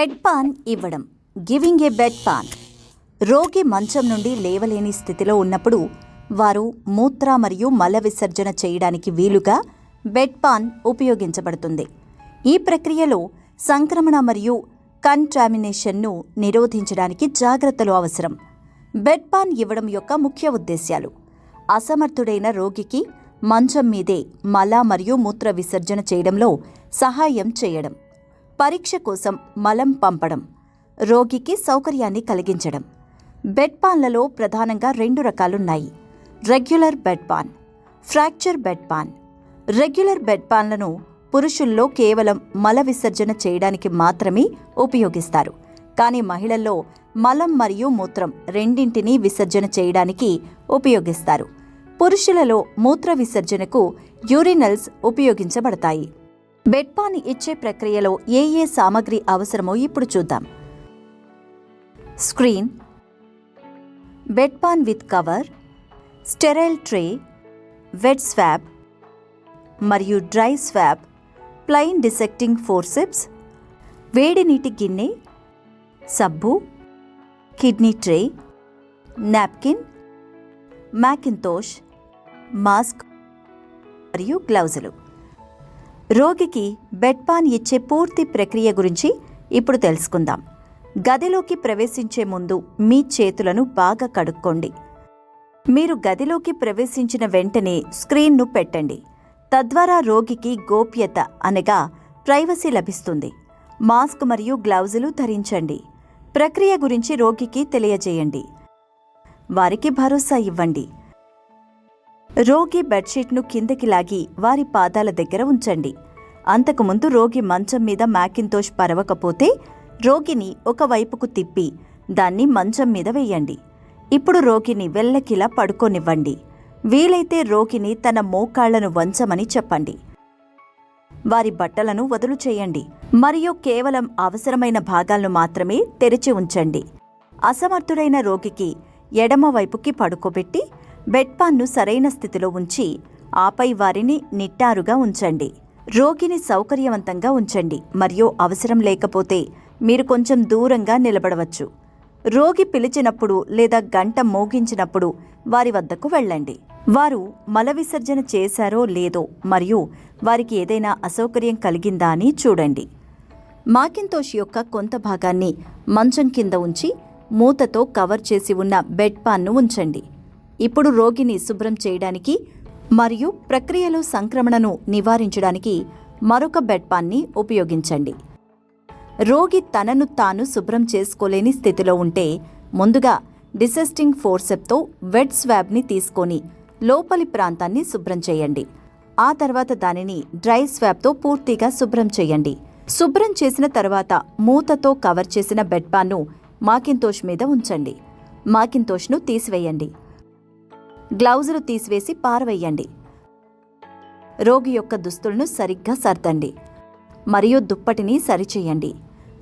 Bed pan ఇవ్వడం. Giving a bedpan. రోగి మంచం నుండి లేవలేని స్థితిలో ఉన్నప్పుడు వారు మూత్ర మరియు మల విసర్జన చేయడానికి వీలుగా బెడ్ పాన్ ఉపయోగించబడుతుంది. ఈ ప్రక్రియలో సంక్రమణ మరియు కంటామినేషన్ను నిరోధించడానికి జాగ్రత్తలు అవసరం. బెడ్ పాన్ ఇవ్వడం యొక్క ముఖ్య ఉద్దేశ్యాలు. అసమర్థుడైన రోగికి మంచం మీదే మల మరియు మూత్ర విసర్జన చేయడంలో సహాయం చేయడం. పరీక్ష కోసం మలం పంపడం రోగికి సౌకర్యాన్ని కలిగించడం. బెడ్ పాన్లలో ప్రధానంగా రెండు రకాలున్నాయి. Regular bedpan fracture bedpan. Regular bed పాన్లను పురుషుల్లో కేవలం మల విసర్జన చేయడానికి మాత్రమే ఉపయోగిస్తారు. కానీ మహిళల్లో మలం మరియు మూత్రం రెండింటినీ విసర్జన చేయడానికి ఉపయోగిస్తారు. పురుషులలో మూత్ర విసర్జనకు యూరినల్స్ ఉపయోగించబడతాయి. బెడ్పాని ఇచ్చే ప్రక్రియలో ఏ ఏ సామగ్రి అవసరమో ఇప్పుడు చూద్దాం. Screen. Bedpan with cover. Sterile tray. Wet swab. మరియు dry swab. Plain dissecting forceps. వేడి నీటి గిన్నె. సబ్బు. Kidney tray. Napkin. Mackintosh mask. మరియు గ్లౌజులు. రోగికి బెడ్ పాన్ ఇచ్చే పూర్తి ప్రక్రియ గురించి ఇప్పుడు తెలుసుకుందాం. గదిలోకి ప్రవేశించే ముందు మీ చేతులను బాగా కడుక్కోండి. మీరు గదిలోకి ప్రవేశించిన వెంటనే స్క్రీన్ను పెట్టండి. తద్వారా రోగికి గోప్యత అనగా ప్రైవసీ లభిస్తుంది. మాస్క్ మరియు గ్లౌజులు ధరించండి. ప్రక్రియ గురించి రోగికి తెలియజేయండి. వారికి భరోసా ఇవ్వండి. రోగి బెడ్షీట్ను కిందకి లాగి వారి పాదాల దగ్గర ఉంచండి. అంతకుముందు రోగి మంచం మీద మ్యాకింతోష్ పరవకపోతే రోగిని ఒకవైపుకు తిప్పి దాన్ని మంచం మీద వేయండి. ఇప్పుడు రోగిని వెళ్ళకిలా పడుకోనివ్వండి. వీలైతే రోగిని తన మోకాళ్ళను వంచమని చెప్పండి. వారి బట్టలను వదులు చేయండి. మరియు కేవలం అవసరమైన భాగాలను మాత్రమే తెరిచి ఉంచండి. అసమర్థుడైన రోగికి ఎడమవైపుకి పడుకోబెట్టి బెడ్ పాన్ను సరైన స్థితిలో ఉంచి ఆపై వారిని నిట్టారుగా ఉంచండి. రోగిని సౌకర్యవంతంగా ఉంచండి. మరియు అవసరం లేకపోతే మీరు కొంచెం దూరంగా నిలబడవచ్చు. రోగి పిలిచినప్పుడు లేదా గంట మోగించినప్పుడు వారి వద్దకు వెళ్ళండి. వారు మల విసర్జన చేశారో లేదో మరియు వారికి ఏదైనా అసౌకర్యం కలిగిందా అని చూడండి. మాకింతోష్ యొక్క కొంత భాగాన్ని మంచం కింద ఉంచి మూతతో కవర్ చేసి ఉన్న బెడ్ పాన్ను ఉంచండి. ఇప్పుడు రోగిని శుభ్రం చేయడానికి మరియు ప్రక్రియలో సంక్రమణను నివారించడానికి మరొక బెడ్పాన్ని ఉపయోగించండి. రోగి తనను తాను శుభ్రం చేసుకోలేని స్థితిలో ఉంటే ముందుగా డిసెస్టింగ్ ఫోర్సెప్తో వెట్ స్వాబ్ని తీసుకొని లోపలి ప్రాంతాన్ని శుభ్రం చేయండి. ఆ తర్వాత దానిని డ్రై స్వాబ్తో పూర్తిగా శుభ్రం చేయండి. శుభ్రం చేసిన తర్వాత మూతతో కవర్ చేసిన బెడ్పాన్ను మాకింతోష్ మీద ఉంచండి. మాకింతోష్ను తీసివేయండి. గ్లౌజులు తీసివేసి పారవేయండి. రోగి యొక్క దుస్తులను సరిగ్గా సర్దండి. మరియు దుప్పటిని సరిచేయండి.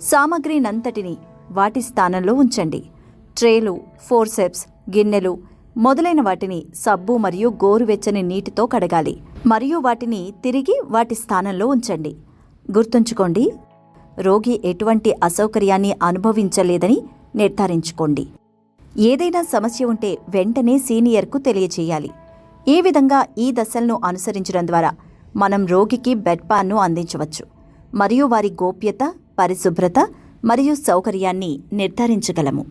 సామగ్రినంతటిని వాటి స్థానంలో ఉంచండి. ట్రేలు ఫోర్సెప్స్ గిన్నెలు మొదలైన వాటిని సబ్బు మరియు గోరువెచ్చని నీటితో కడగాలి. మరియు వాటిని తిరిగి వాటి స్థానంలో ఉంచండి. గుర్తుంచుకోండి రోగి ఎటువంటి అసౌకర్యాన్ని అనుభవించలేదని నిర్ధారించుకోండి. ఏదైనా సమస్య ఉంటే వెంటనే సీనియర్కు తెలియచేయాలి ఈ విధంగా ఈ దశలను అనుసరించడం ద్వారా మనం రోగికి బెడ్ పాన్ను అందించవచ్చు మరియు వారి గోప్యత పరిశుభ్రత మరియు సౌకర్యాన్ని నిర్ధారించగలము.